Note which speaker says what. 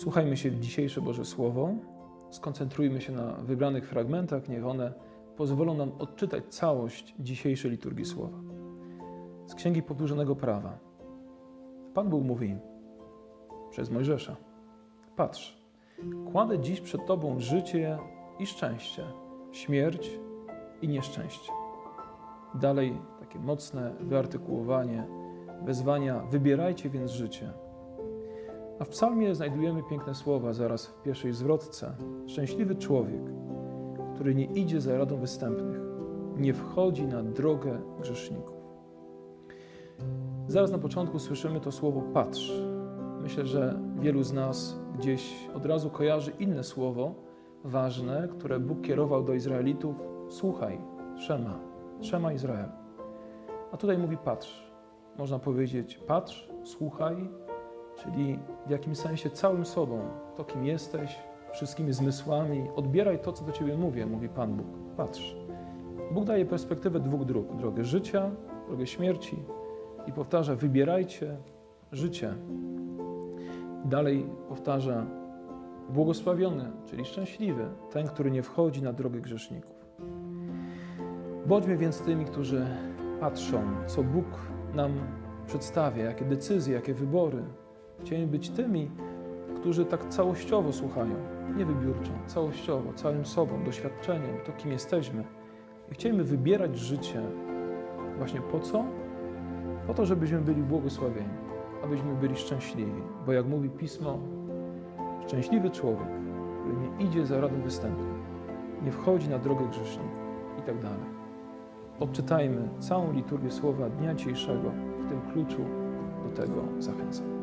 Speaker 1: Słuchajmy się dzisiejsze Boże Słowo, skoncentrujmy się na wybranych fragmentach, niech one pozwolą nam odczytać całość dzisiejszej liturgii Słowa. Z Księgi Powtórzonego Prawa. Pan Bóg mówi przez Mojżesza: Patrz, kładę dziś przed Tobą życie i szczęście, śmierć i nieszczęście. Dalej takie mocne wyartykułowanie, wezwania: Wybierajcie więc życie. A w psalmie znajdujemy piękne słowa zaraz w pierwszej zwrotce. Szczęśliwy człowiek, który nie idzie za radą występnych, nie wchodzi na drogę grzeszników. Zaraz na początku słyszymy to słowo patrz. Myślę, że wielu z nas gdzieś od razu kojarzy inne słowo ważne, które Bóg kierował do Izraelitów. Słuchaj, Szema, Szema Izrael. A tutaj mówi patrz. Można powiedzieć patrz, słuchaj, czyli w jakimś sensie całym sobą, to kim jesteś, wszystkimi zmysłami, odbieraj to, co do ciebie mówię, mówi Pan Bóg. Patrz. Bóg daje perspektywę dwóch dróg: drogę życia, drogę śmierci i powtarza: wybierajcie życie. Dalej powtarza: błogosławiony, czyli szczęśliwy, ten, który nie wchodzi na drogę grzeszników. Bądźmy więc tymi, którzy patrzą, co Bóg nam przedstawia, jakie decyzje, jakie wybory. Chcielibyśmy być tymi, którzy tak całościowo słuchają, nie wybiórczo, całościowo, całym sobą, doświadczeniem, to kim jesteśmy. I chcielibyśmy wybierać życie właśnie po co? Po to, żebyśmy byli błogosławieni, abyśmy byli szczęśliwi. Bo jak mówi Pismo, szczęśliwy człowiek, który nie idzie za radą występu, nie wchodzi na drogę grzeszników i tak dalej. Odczytajmy całą liturgię słowa dnia dzisiejszego w tym kluczu do tego zachęcam.